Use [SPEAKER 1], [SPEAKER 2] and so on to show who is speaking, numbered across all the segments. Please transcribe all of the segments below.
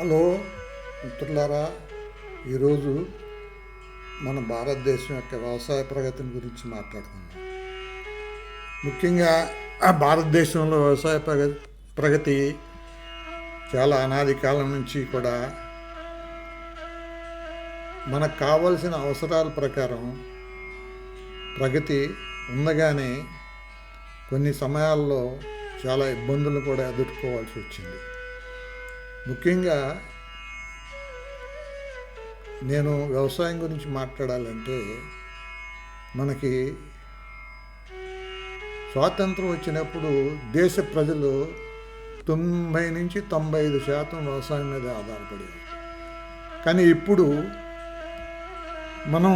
[SPEAKER 1] Hello మిత్రులారా ఈరోజు మన భారతదేశం యొక్క వ్యవసాయ ప్రగతిని గురించి మాట్లాడుకుందాం. ముఖ్యంగా భారతదేశంలో వ్యవసాయ ప్రగతి ప్రగతి చాలా అనాది కాలం నుంచి కూడా మనకు కావలసిన అవసరాల ప్రకారం ప్రగతి ఉండగానే కొన్ని సమయాల్లో చాలా ఇబ్బందులు కూడా ఎదుర్కోవాల్సి వచ్చింది. ముఖ్యంగా నేను వ్యవసాయం గురించి మాట్లాడాలంటే మనకి స్వాతంత్రం వచ్చినప్పుడు దేశ ప్రజలు తొంభై నుంచి తొంభై ఐదు శాతం వ్యవసాయం మీద ఆధారపడేది. కానీ ఇప్పుడు మనం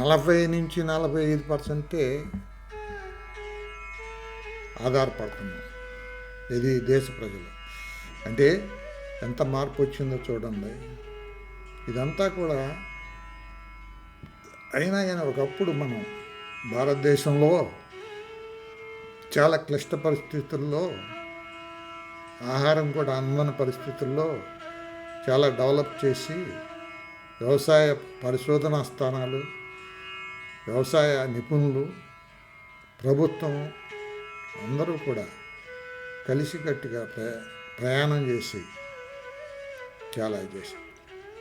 [SPEAKER 1] నలభై నుంచి నలభై ఐదు పర్సెంటే ఆధారపడుతున్నాం. ఇది దేశ ప్రజలు. అంటే ఎంత మార్పు వచ్చిందో చూడండి. ఇదంతా కూడా అయినా కానీ ఒకప్పుడు మనం భారతదేశంలో చాలా క్లిష్ట పరిస్థితుల్లో ఆహారం కూడా అందని పరిస్థితుల్లో చాలా డెవలప్ చేసి వ్యవసాయ పరిశోధనా స్థానాలు వ్యవసాయ నిపుణులు ప్రభుత్వం అందరూ కూడా కలిసికట్టుగా ప్ర ప్రయాణం చేసి చాలా చేశాం.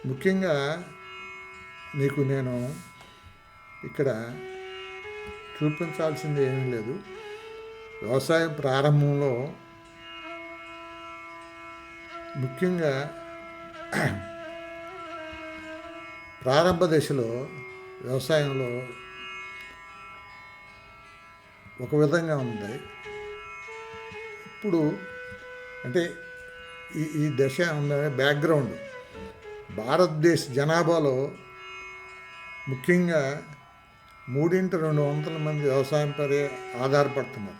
[SPEAKER 1] ముఖ్యంగా మీకు నేను ఇక్కడ చూపించాల్సింది ఏమీ లేదు. వ్యవసాయం ప్రారంభంలో ముఖ్యంగా ప్రారంభ దశలో వ్యవసాయంలో ఒక విధంగా ఉంది. ఇప్పుడు అంటే ఈ ఈ దశ ఉందనే బ్యాక్గ్రౌండ్ భారతదేశ జనాభాలో ముఖ్యంగా మూడింటి రెండు వందల మంది వ్యవసాయంపై ఆధారపడుతున్నారు.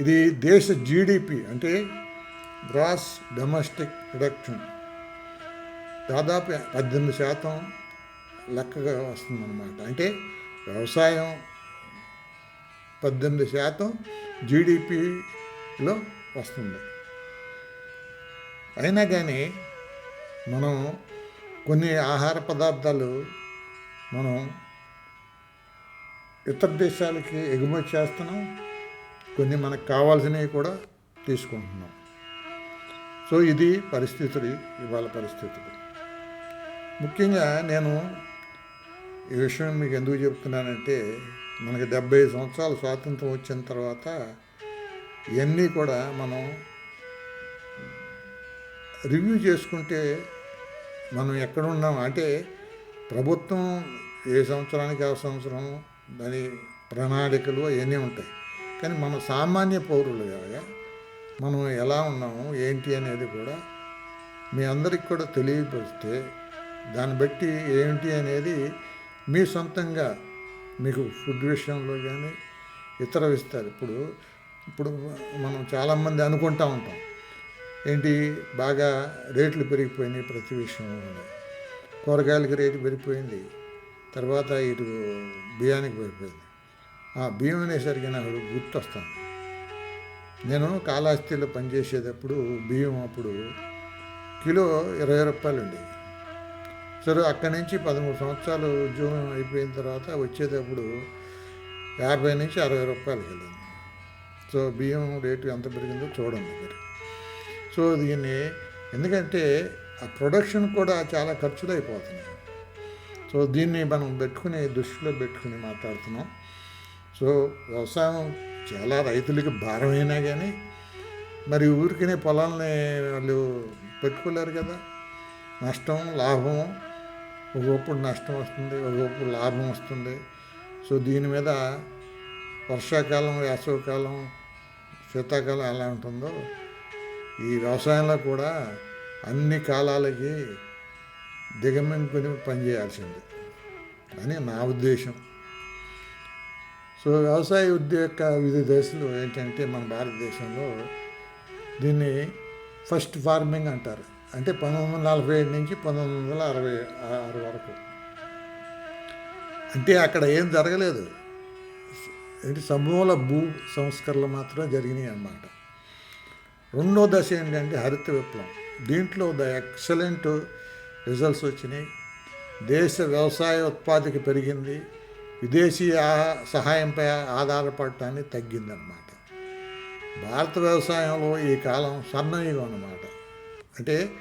[SPEAKER 1] ఇది దేశ జీడిపి అంటే గ్రాస్ డొమెస్టిక్ ప్రొడక్షన్ దాదాపు పద్దెనిమిది శాతం లెక్కగా వస్తుందన్నమాట. అంటే వ్యవసాయం పద్దెనిమిది శాతం లో వస్తుంది. అయినా కానీ మనం కొన్ని ఆహార పదార్థాలు మనం ఇతర దేశాలకి ఎగుమతి చేస్తున్నాం. కొన్ని మనకు కావాల్సినవి కూడా తీసుకుంటున్నాం. సో ఇది పరిస్థితులు ఇవాళ పరిస్థితులు. ముఖ్యంగా నేను ఈ విషయం మీకు ఎందుకు చెప్తున్నానంటే మనకి డెబ్బై సంవత్సరాలు స్వాతంత్రం వచ్చిన తర్వాత ఇవన్నీ కూడా మనం రివ్యూ చేసుకుంటే మనం ఎక్కడ ఉన్నాం? అంటే ప్రభుత్వం ఏ సంవత్సరానికి ఆ సంవత్సరం దాని ప్రణాళికలు అవన్నీ ఉంటాయి. కానీ మన సామాన్య పౌరులుగా మనం ఎలా ఉన్నాము? ఏంటి అనేది కూడా మీ అందరికి కూడా తెలియపరిస్తే దాన్ని బట్టి ఏంటి అనేది మీ సొంతంగా మీకు ఫుడ్ విషయంలో కానీ ఇతర విస్తారు ఇప్పుడు ఇప్పుడు మనం చాలామంది అనుకుంటా ఉంటాం. ఏంటి? బాగా రేట్లు పెరిగిపోయినాయి ప్రతి విషయంలో కూరగాయలకి రేటు పెరిగిపోయింది. తర్వాత ఇటు బియ్యానికి పెరిగిపోయింది. ఆ బియ్యం అనేసరికి నాకు గుర్తొస్తాను నేను కాళహస్తిలో పనిచేసేటప్పుడు బియ్యం అప్పుడు కిలో ఇరవై రూపాయలు ఉండేది సరే అక్కడి నుంచి పదమూడు సంవత్సరాలు ఉద్యోగం అయిపోయిన తర్వాత వచ్చేటప్పుడు యాభై నుంచి అరవై రూపాయలకి వెళ్ళింది. సో బియ్యం రేటు ఎంత పెరిగిందో చూడండి మీరు. సో దీన్ని ఎందుకంటే ఆ ప్రొడక్షన్ కూడా చాలా ఖర్చులు అయిపోతున్నాయి సో దీన్ని మనం పెట్టుకుని దృష్టిలో పెట్టుకుని మాట్లాడుతున్నాం. సో వ్యవసాయం చాలా రైతులకి భారమైనా కానీ మరి ఊరికనే పొలాలని వాళ్ళు పెట్టుకోలేరు కదా. నష్టం లాభం ఒకప్పుడు నష్టం వస్తుంది ఒకప్పుడు లాభం వస్తుంది. సో దీని మీద వర్షాకాలం వేసవికాలం శీతాకాలం ఎలా ఉంటుందో ఈ వ్యవసాయంలో కూడా అన్ని కాలాలకి దిగమింగుని పనిచేయాల్సింది. అని నా ఉద్దేశం. సో వ్యవసాయ ఉద్యోగ యొక్క వివిధ దశలు ఏంటంటే మన భారతదేశంలో దీన్ని ఫస్ట్ ఫార్మింగ్ అంటారు. అంటే పంతొమ్మిది వందల నలభై ఏడు నుంచి పంతొమ్మిది వందల అరవై ఆరు వరకు. అంటే అక్కడ ఏం జరగలేదు. ఏంటి? సమూల భూ సంస్కరణలు మాత్రమే జరిగినాయి అన్నమాట. రెండో దశ ఏంటంటే హరిత విప్లవం. దీంట్లో ద ఎక్సలెంట్ రిజల్ట్స్ వచ్చినాయి. దేశ వ్యవసాయ ఉత్పాదక పెరిగింది. విదేశీ ఆహా- సహాయంపై ఆధారపడటాన్ని తగ్గిందన్నమాట. భారత వ్యవసాయంలో ఈ కాలం స్వర్ణయుగం అన్నమాట. అంటే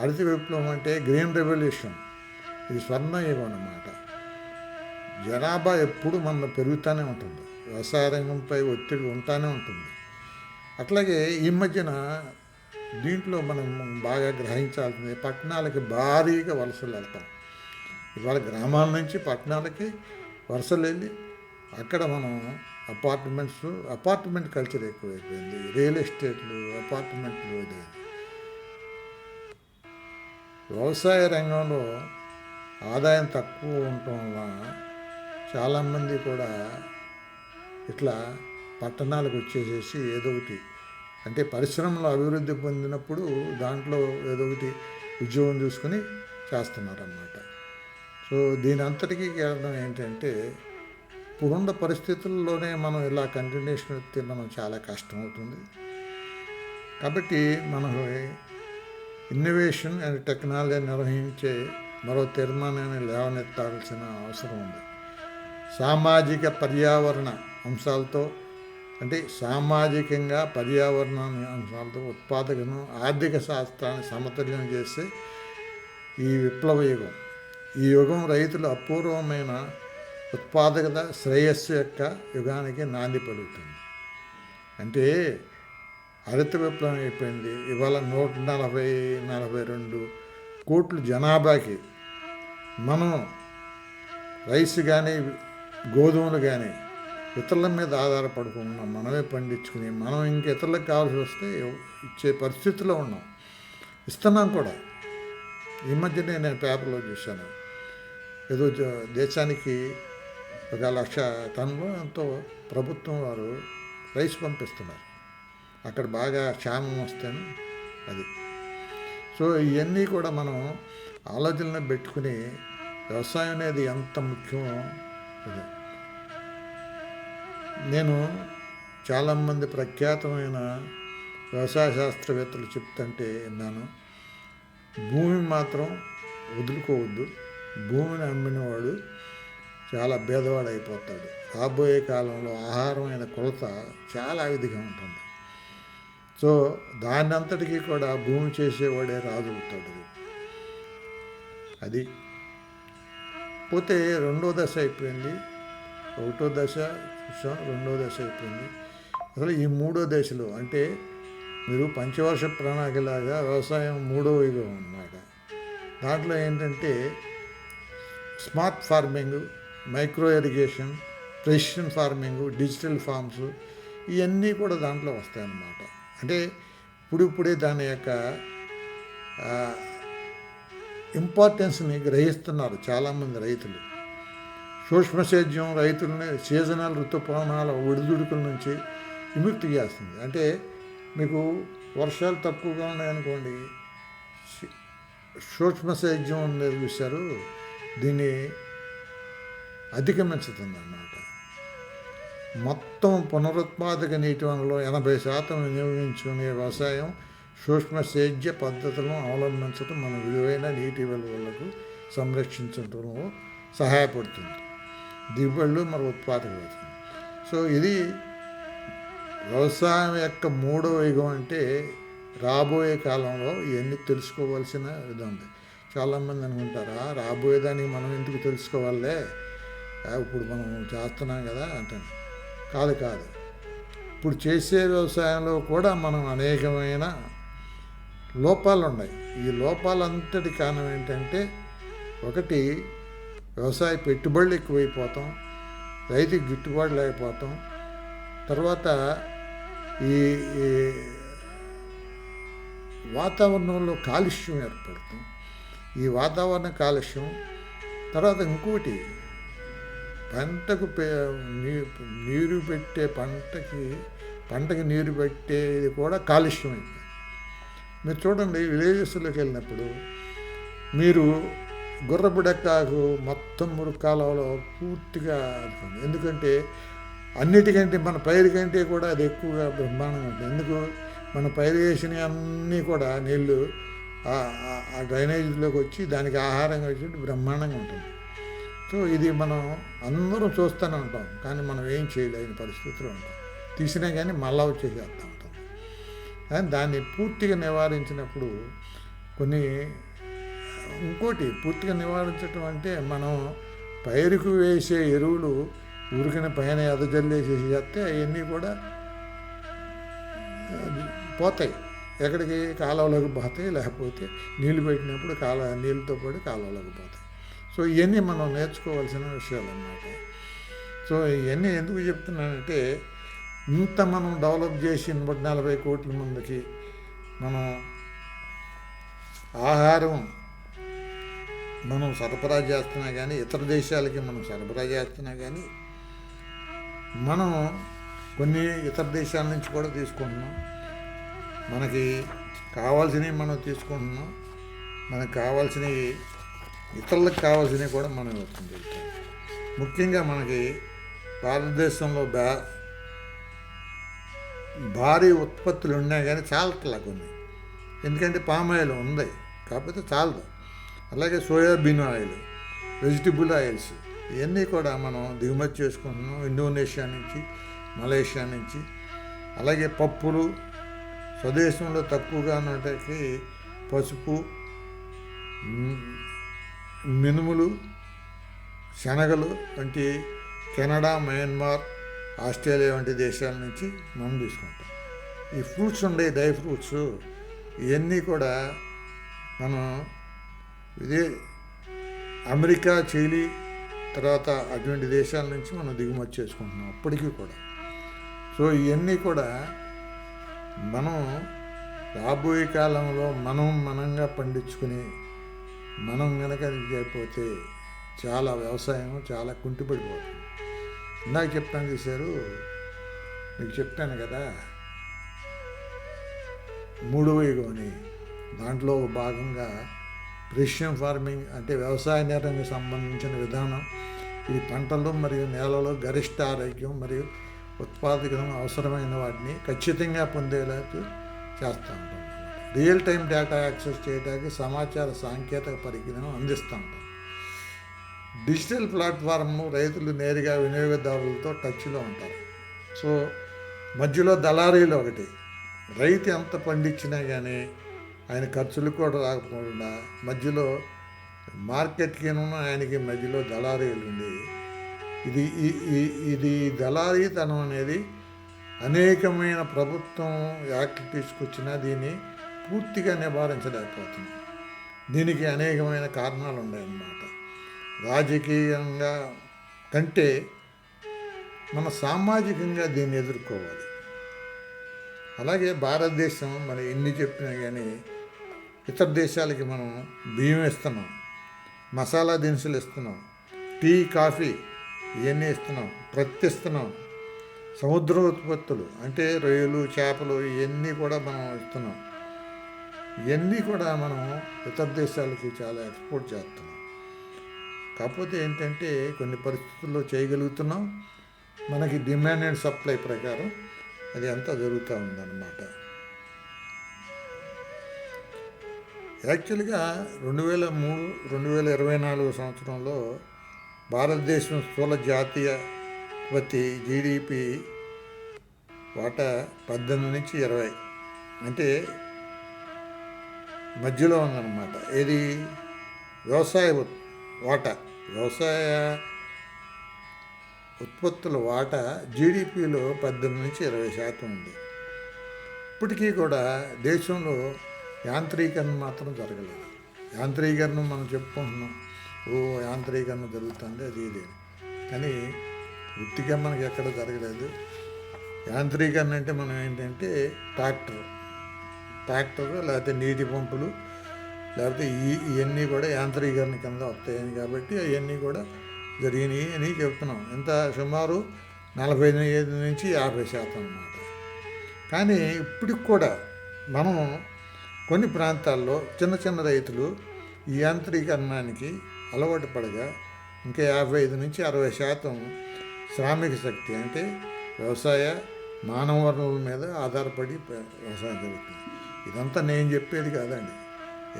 [SPEAKER 1] హరిత విప్లవం అంటే గ్రీన్ రెవల్యూషన్. ఇది స్వర్ణయుగం అన్నమాట. జనాభా ఎప్పుడు మన పెరుగుతూనే ఉంటుంది. వ్యవసాయ రంగంపై ఒత్తిడి ఉంటానే ఉంటుంది. అట్లాగే ఈ మధ్యన దీంట్లో మనం బాగా గ్రహించాల్సింది పట్టణాలకి భారీగా వలసలు వెళ్తాం. ఇవాళ గ్రామాల నుంచి పట్టణాలకి వలసలు వెళ్ళి అక్కడ మనం అపార్ట్మెంట్స్ అపార్ట్మెంట్ కల్చర్ ఎక్కువైపోయింది. రియల్ ఎస్టేట్లు అపార్ట్మెంట్లు ఇది వ్యవసాయ రంగంలో ఆదాయం తక్కువ ఉండటం వల్ల చాలామంది కూడా ఇట్లా పట్టణాలకు వచ్చేసేసి ఏదో ఒకటి. అంటే పరిశ్రమలు అభివృద్ధి పొందినప్పుడు దాంట్లో ఏదో ఒకటి ఉద్యోగం చూసుకొని చేస్తున్నారన్నమాట. సో దీని అంతటికీ కారణం ఏంటంటే ఇప్పుడున్న పరిస్థితుల్లోనే మనం ఇలా కంటిన్యూషన్ వస్తే మనం చాలా కష్టం అవుతుంది కాబట్టి మనం ఇన్నోవేషన్ అండ్ టెక్నాలజీ నిర్వహించే మరో తీర్మానాన్ని లేవనెత్తాల్సిన అవసరం ఉంది. సామాజిక పర్యావరణ అంశాలతో అంటే సామాజికంగా పర్యావరణ అంశాలతో ఉత్పాదకను ఆర్థిక శాస్త్రాన్ని సమతుల్యం చేసే ఈ విప్లవ యుగం. ఈ యుగం రైతుల అపూర్వమైన ఉత్పాదకత శ్రేయస్సు యొక్క యుగానికి నాంది పలుకుతుంది. అంటే హరిత విప్లవం అయిపోయింది. ఇవాళ నూట నలభై నలభై రెండు కోట్లు జనాభాకి. మనం రైస్ కానీ గోధుమలు కానీ ఇతరుల మీద ఆధారపడకుండా మనమే పండించుకుని మనం ఇంక ఇతరులకు కావాల్సి వస్తే ఇచ్చే పరిస్థితిలో ఉన్నాం. ఇస్తున్నాం కూడా. ఈ మధ్యనే నేను పేపర్లో చూశాను. ఏదో దేశానికి ఒక లక్ష టన్నులు ఎంతో ప్రభుత్వం వారు రైస్ పంపిస్తున్నారు. అక్కడ బాగా క్షామం వస్తేను అది. సో ఇవన్నీ కూడా మనం ఆలోచనలో పెట్టుకుని వ్యవసాయం అనేది ఎంత ముఖ్యమో ఇది. నేను చాలామంది ప్రఖ్యాతమైన వ్యవసాయ శాస్త్రవేత్తలు చెప్తుంటే విన్నాను. భూమిని మాత్రం వదులుకోవద్దు. భూమిని అమ్మినవాడు చాలా భేదవాడు అయిపోతాడు రాబోయే కాలంలో ఆహారమైన కొలత చాలా విధిగా ఉంటుంది. సో దాని అంతటికీ కూడా భూమి చేసేవాడే రాజు అవుతాడు. అది. పోతే రెండో దశ అయిపోయింది. ఒకటో దశ చూసాం రెండో దశ అయిపోయింది. అసలు ఈ మూడో దశలో అంటే మీరు పంచవర్ష ప్రణాళికలాగా వ్యవసాయం మూడో యుగం అన్నమాట. దాంట్లో ఏంటంటే smart farming micro irrigation precision farming digital farms ఇవన్నీ కూడా దాంట్లో వస్తాయన్నమాట. అంటే ఇప్పుడిప్పుడే దాని యొక్క ఇంపార్టెన్స్ని గ్రహిస్తున్నారు చాలామంది రైతులు. సూక్ష్మ సేద్యం రైతులని సీజనల్ ఋతుపవనాల ఒడిదుడుకుల నుంచి విముక్తి చేస్తుంది. అంటే మీకు వర్షాలు తక్కువగా ఉన్నాయనుకోండి సూక్ష్మసేద్యం సూక్ష్మ సేద్యం అనేది చూశారు దీన్ని అధిగమించుతుంది అన్నమాట మొత్తం పునరుత్పాదక నీటి వనరులో ఎనభై శాతం వినియోగించుకునే వ్యవసాయం సూక్ష్మ సేద్య పద్ధతులను అవలంబించడం మన విలువైన నీటి వనరులకు సంరక్షించడంలో సహాయపడుతుంది. దిగుబడులు మరి ఉత్పాదక అవుతుంది. సో ఇది వ్యవసాయం యొక్క మూడో యుగం అంటే రాబోయే కాలంలో ఇవన్నీ తెలుసుకోవాల్సిన ఇది ఉంది. చాలామంది అనుకుంటారా రాబోయేదానికి మనం ఎందుకు తెలుసుకోవాలే? ఇప్పుడు మనం చేస్తున్నాం కదా అంటాను కాదు కాదు. ఇప్పుడు చేసే వ్యవసాయంలో కూడా మనం అనేకమైన లోపాలు ఉన్నాయి ఈ లోపాలంతటి కారణం ఏంటంటే ఒకటి వ్యవసాయ పెట్టుబడులు ఎక్కువైపోతాం రైతుకి గిట్టుబాటు లేకపోతాం. తర్వాత ఈ వాతావరణంలో కాలుష్యం ఏర్పడుతుంది. ఈ వాతావరణ కాలుష్యం తర్వాత ఇంకోటి పంటకు పే- నీరు పెట్టే పంటకి పంటకి నీరు పెట్టేది కూడా కాలుష్యం మీరు చూడండి విలేజెస్లోకి వెళ్ళినప్పుడు మీరు గుర్రపుడెక్కాకు మొత్తం మురుక్కాలలో పూర్తిగా ఎందుకంటే అన్నిటికంటే మన పైరు కంటే కూడా అది ఎక్కువగా బ్రహ్మాండంగా ఉంటుంది. ఎందుకు? మన పైరు వేసిన అన్నీ కూడా నీళ్ళు ఆ- ఆ డ్రైనేజీలోకి వచ్చి దానికి ఆహారంగా వచ్చి బ్రహ్మాండంగా ఉంటుంది. సో ఇది మనం అందరం చూస్తూనే ఉంటాం. కానీ మనం ఏం చేయలేని పరిస్థితిలో ఉంటాం. తీసినా కానీ మళ్ళా వచ్చేసేస్తూ ఉంటాం. కానీ దాన్ని పూర్తిగా నివారించినప్పుడు కొన్ని ఇంకోటి పూర్తిగా నివారించడం అంటే మనం పైరుకు వేసే ఎరువులు ఉరికిన పైన ఎదజల్లేసేసి చేస్తే అవన్నీ కూడా పోతాయి. ఎక్కడికి కాలువలోకి పోతాయి లేకపోతే నీళ్ళు పెట్టినప్పుడు కాల నీళ్ళతో పాటు కాలువలోకి పోతాయి. సో ఇవన్నీ మనం నేర్చుకోవాల్సిన విషయాలు అన్నమాట సో ఇవన్నీ ఎందుకు చెప్తున్నానంటే ఇంత మనం డెవలప్ చేసి నలభై కోట్ల మందికి మనం ఆహారం మనం సరఫరా చేస్తున్నా కానీ ఇతర దేశాలకి మనం సరఫరా చేస్తున్నా కానీ మనం కొన్ని ఇతర దేశాల నుంచి కూడా తీసుకుంటున్నాం. మనకి కావాల్సినవి మనం తీసుకుంటున్నాం. మనకు కావాల్సినవి ఇతరులకు కావాల్సినవి కూడా మనం వస్తుంది ముఖ్యంగా మనకి భారతదేశంలో బా భారీ ఉత్పత్తులు ఉన్నాయి కానీ చాలా కొన్ని. ఎందుకంటే పామాయిల్ ఉంది. కాకపోతే చాలదు. అలాగే సోయాబీన్ ఆయిల్ వెజిటబుల్ ఆయిల్స్ ఇవన్నీ కూడా మనం దిగుమతి చేసుకుంటున్నాం ఇండోనేషియా నుంచి మలేషియా నుంచి. అలాగే పప్పులు స్వదేశంలో తక్కువగా ఉన్నటికి పసుపు మినుములు శనగలు వంటి కెనడా మయన్మార్ ఆస్ట్రేలియా వంటి దేశాల నుంచి మనం తీసుకుంటాం. ఈ ఫ్రూట్స్ ఉండే డ్రై ఫ్రూట్స్ ఇవన్నీ కూడా మనం ఇదే అమెరికా చైలీ తర్వాత అటువంటి దేశాల నుంచి మనం దిగుమతి చేసుకుంటున్నాం అప్పటికీ కూడా. సో ఇవన్నీ కూడా మనం రాబోయే కాలంలో మనం మనంగా పండించుకుని మనం కనుక ఇది చేయకపోతే చాలా వ్యవసాయం చాలా కుంటిపడిపోతుంది. ఇందాక చెప్తాను చూశారు మీకు చెప్పాను కదా మూడవ యుగం దాంట్లో భాగంగా ప్రెషియం ఫార్మింగ్ అంటే వ్యవసాయ నేరానికి సంబంధించిన విధానం ఇది పంటలు మరియు నేలలో గరిష్ట ఆరోగ్యం మరియు ఉత్పాదకం అవసరమైన వాటిని ఖచ్చితంగా పొందేలా చేస్తూ ఉంటాం. రియల్ టైం డేటా యాక్సెస్ చేయడానికి సమాచార సాంకేతిక పరిజ్ఞానం అందిస్తూ ఉంటాం. డిజిటల్ ప్లాట్ఫామ్ను రైతులు నేరుగా వినియోగదారులతో టచ్లో ఉంటారు. సో మధ్యలో దళారీలు ఒకటి రైతు ఎంత పండించినా కానీ ఆయన ఖర్చులు కూడా రాకపోకుండా మధ్యలో మార్కెట్కిను ఆయనకి మధ్యలో దళారీలు ఉంది ఇది ఇది దళారీతనం అనేది అనేకమైన ప్రభుత్వం యాక్ట్ తీసుకొచ్చినా దీన్ని పూర్తిగా నివారించలేకపోతుంది. దీనికి అనేకమైన కారణాలు ఉన్నాయన్నమాట రాజకీయంగా కంటే మన సామాజికంగా దీన్ని ఎదుర్కోవాలి. అలాగే భారతదేశం మన ఎన్ని చెప్పినా కానీ ఇతర దేశాలకి మనం బియ్యం ఇస్తున్నాం మసాలా దినుసులు ఇస్తున్నాం టీ కాఫీ ఇవన్నీ ఇస్తున్నాం ప్రత్తి ఇస్తున్నాం సముద్ర ఉత్పత్తులు అంటే రొయ్యలు చేపలు ఇవన్నీ కూడా మనం ఇస్తున్నాం. ఇవన్నీ కూడా మనం ఇతర దేశాలకి చాలా ఎక్స్పోర్ట్ చేస్తున్నాం. కాకపోతే ఏంటంటే కొన్ని పరిస్థితుల్లో చేయగలుగుతున్నాం. మనకి డిమాండ్ అండ్ సప్లై ప్రకారం అది అంతా జరుగుతూ ఉందన్నమాట. యాక్చువల్గా రెండు వేల మూడు రెండు వేల ఇరవై నాలుగు సంవత్సరంలో భారతదేశం స్థూల జాతీయ ఉత్పత్తి జీడిపి వాటా పద్దెనిమిది నుంచి ఇరవై. అంటే మధ్యలో ఉందన్నమాట. ఏది? వ్యవసాయ వాటా. వ్యవసాయ ఉత్పత్తుల వాటా జీడిపిలో పద్దెనిమిది నుంచి ఇరవై శాతం ఉంది. ఇప్పటికీ కూడా దేశంలో యాంత్రీకరణ మాత్రం జరగలేదు. యాంత్రీకరణ మనం చెప్పుకుంటున్నాం. ఓ యాంత్రీకరణ జరుగుతుంది అది ఇది. కానీ వృత్తిగా మనకి ఎక్కడ జరగలేదు. యాంత్రీకరణ అంటే మనం ఏంటంటే ట్రాక్టర్. ట్రాక్టర్ లేకపోతే నీటి పంపులు లేకపోతే ఈ ఇవన్నీ కూడా యాంత్రీకరణ కింద వస్తాయని కాబట్టి అవన్నీ కూడా జరిగినాయి అని చెప్తున్నాం. ఇంత సుమారు నలభై ఐదు నుంచి యాభై శాతం అన్నమాట. కానీ ఇప్పటికి కూడా మనం కొన్ని ప్రాంతాల్లో చిన్న చిన్న రైతులు ఈ యాంత్రీకరణానికి అలవాటు పడగా ఇంకా యాభై ఐదు నుంచి అరవై శాతం శ్రామిక శక్తి అంటే వ్యవసాయ మానవ వనరుల మీద ఆధారపడి వ్యవసాయం జరుగుతుంది. ఇదంతా నేను చెప్పేది కాదండి.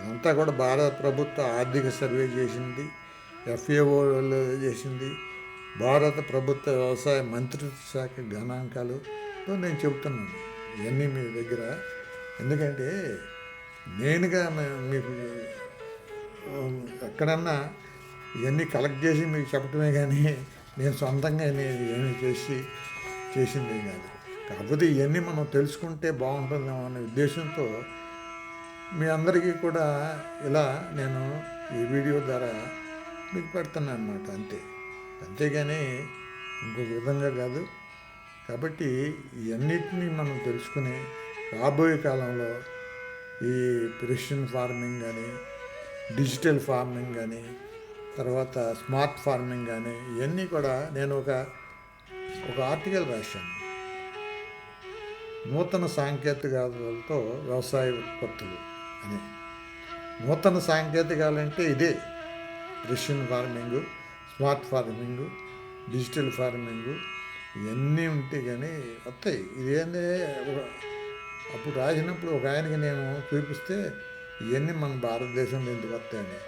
[SPEAKER 1] ఇదంతా కూడా భారత ప్రభుత్వ ఆర్థిక సర్వే చేసింది ఎఫ్ఏఓ చేసింది భారత ప్రభుత్వ వ్యవసాయ మంత్రిత్వ శాఖ గణాంకాలు. నేను చెబుతున్నాను. ఇవన్నీ మీ దగ్గర. ఎందుకంటే నేనుగా మీకు ఎక్కడన్నా ఇవన్నీ కలెక్ట్ చేసి మీకు చెప్పడమే కానీ నేను సొంతంగా నేను ఏమీ చేసి చేసింది కాదు. కాకపోతే ఇవన్నీ మనం తెలుసుకుంటే బాగుంటుందేమో అనే ఉద్దేశంతో మీ అందరికీ కూడా ఇలా నేను ఈ వీడియో ద్వారా మీకు పెడుతున్నాను అనమాట అంతే. అంతేగాని ఇంకొక విధంగా కాదు. కాబట్టి ఇవన్నిటినీ మనం తెలుసుకుని రాబోయే కాలంలో ఈ ప్రెషన్ ఫార్మింగ్ కానీ డిజిటల్ ఫార్మింగ్ కానీ తర్వాత స్మార్ట్ ఫార్మింగ్ కానీ ఇవన్నీ కూడా నేను ఒక ఒక ఆర్టికల్ రాశాను. నూతన సాంకేతికతలతో వ్యవసాయ ఉత్పత్తులు అని. నూతన సాంకేతికాలంటే ఇదే. Precision farming smart farming digital farming ఇవన్నీ ఉంటే కానీ వస్తాయి ఇదేంటే అప్పుడు రాసినప్పుడు ఒక ఆయనకి నేను చూపిస్తే ఇవన్నీ మన భారతదేశంలో ఎందుకు వస్తాయని.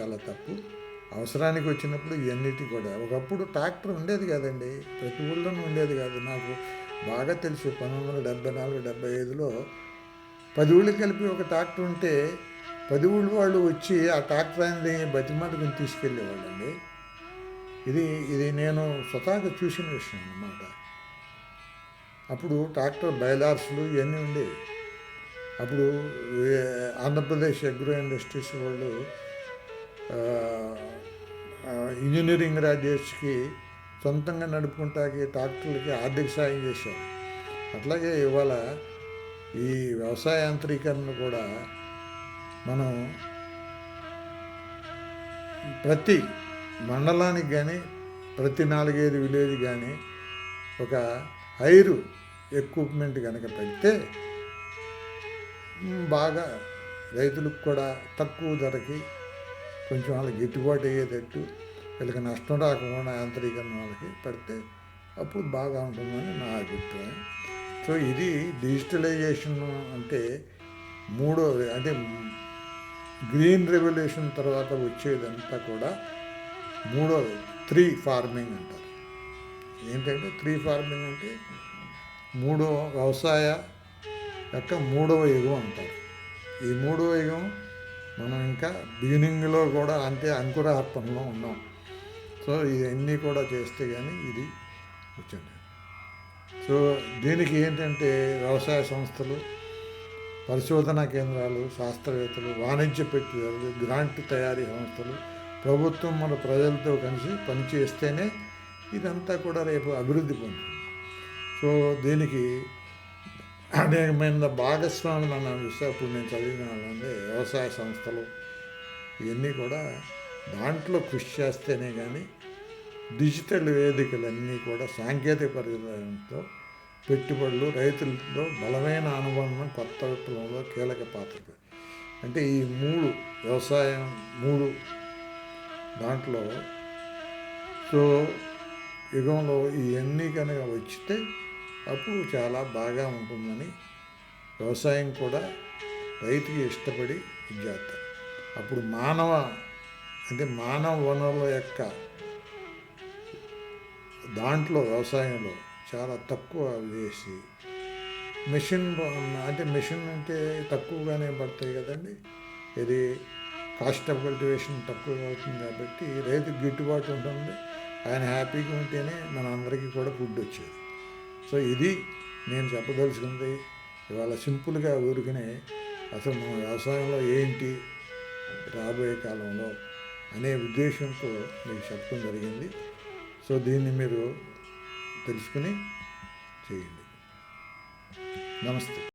[SPEAKER 1] చాలా తప్పు. అవసరానికి వచ్చినప్పుడు ఇవన్నిటి కూడా. ఒకప్పుడు ట్రాక్టర్ ఉండేది కాదండి. ప్రతి ఊళ్ళోనూ ఉండేది కాదు. నాకు బాగా తెలుసు పంతొమ్మిది వందల డెబ్బై నాలుగు డెబ్బై ఐదులో పది ఊళ్ళు కలిపి ఒక ట్రాక్టర్ ఉంటే పది ఊళ్ళు వాళ్ళు వచ్చి ఆ ట్రాక్టర్ అనేది బతిమాటకుని తీసుకెళ్ళేవాళ్ళండి. ఇది ఇది నేను స్వతహాగా చూసిన విషయం అన్నమాట. అప్పుడు ట్రాక్టర్ బయలార్సులు ఇవన్నీ ఉండేవి. అప్పుడు ఆంధ్రప్రదేశ్ అగ్రో ఇండస్ట్రీస్ వాళ్ళు ఇంజనీరింగ్ గ్రాడ్యుయేట్స్కి సొంతంగా నడుపుకుంటాకి ట్రాక్టర్లకి ఆర్థిక సాయం చేశారు. అట్లాగే ఇవాళ ఈ వ్యవసాయ యాంత్రీకరణ కూడా మనం ప్రతి మండలానికి కానీ ప్రతి నాలుగైదు విలేజ్ కానీ ఒక హైరు ఎక్విప్మెంట్ కనుక పెడితే బాగా రైతులకు కూడా తక్కువ ధరకి కొంచెం వాళ్ళకి గిట్టుబాటు అయ్యేటట్టు వీళ్ళకి నష్టం రాకుండా యాంత్రీకరణ వాళ్ళకి పెడితే అప్పుడు బాగా ఉంటుందని నా అభిప్రాయం. సో ఇది డిజిటలైజేషన్ అంటే మూడో అంటే గ్రీన్ రెవల్యూషన్ తర్వాత వచ్చేదంతా కూడా మూడో త్రీ ఫార్మింగ్ అంటారు. ఏంటంటే త్రీ ఫార్మింగ్ అంటే మూడో వ్యవసాయ యొక్క మూడవ యుగం అంటారు. ఈ మూడవ యుగం మనం ఇంకా బిగినింగ్లో కూడా అంటే అంకురార్పణలో ఉన్నాం. సో ఇవన్నీ కూడా చేస్తే కానీ ఇది వచ్చింది. సో దీనికి ఏంటంటే వ్యవసాయ సంస్థలు పరిశోధనా కేంద్రాలు శాస్త్రవేత్తలు వాణిజ్య పెట్టుబడులు గ్రాంట్ తయారీ సంస్థలు ప్రభుత్వం మన ప్రజలతో కలిసి పనిచేస్తేనే ఇదంతా కూడా రేపు అభివృద్ధి పొందుతుంది. సో దీనికి అనేకమైన భాగస్వాములు అన్నాను చూస్తే అప్పుడు నేను చదివిన వాళ్ళంటే వ్యవసాయ సంస్థలు ఇవన్నీ కూడా దాంట్లో కృషి చేస్తేనే కానీ డిజిటల్ వేదికలన్నీ కూడా సాంకేతిక పరిజ్ఞానంతో పెట్టుబడులు రైతులతో బలమైన అనుబంధం కొత్త విప్లవంలో కీలక పాత్ర. అంటే ఈ మూడు వ్యవసాయం మూడు దాంట్లో సో యుగంలో ఇవన్నీ కనుక వచ్చితే అప్పుడు చాలా బాగా ఉంటుందని వ్యవసాయం కూడా రైతుకి ఇష్టపడి చేస్తారు. అప్పుడు మానవ అంటే మానవ వనరుల యొక్క దాంట్లో వ్యవసాయంలో చాలా తక్కువ వేసి మిషన్ అంటే మిషన్ అంటే తక్కువగానే పడతాయి కదండి. ఇది కాస్ట్ ఆఫ్ కల్టివేషన్ తక్కువ అవుతుంది కాబట్టి రైతుకు గిట్టుబాటు ఉంటుంది. ఆయన హ్యాపీగా ఉంటేనే మన అందరికీ కూడా ఫుడ్ వచ్చేది. సో ఇది నేను చెప్పదలుచుకుంది. ఇవాళ సింపుల్గా ఊరికనే అసలు మన వ్యవసాయంలో ఏంటి రాబోయే కాలంలో అనే ఉద్దేశంతో మీకు చెప్పడం జరిగింది. సో దీన్ని మీరు తెలుసుకుని చేయండి. నమస్తే.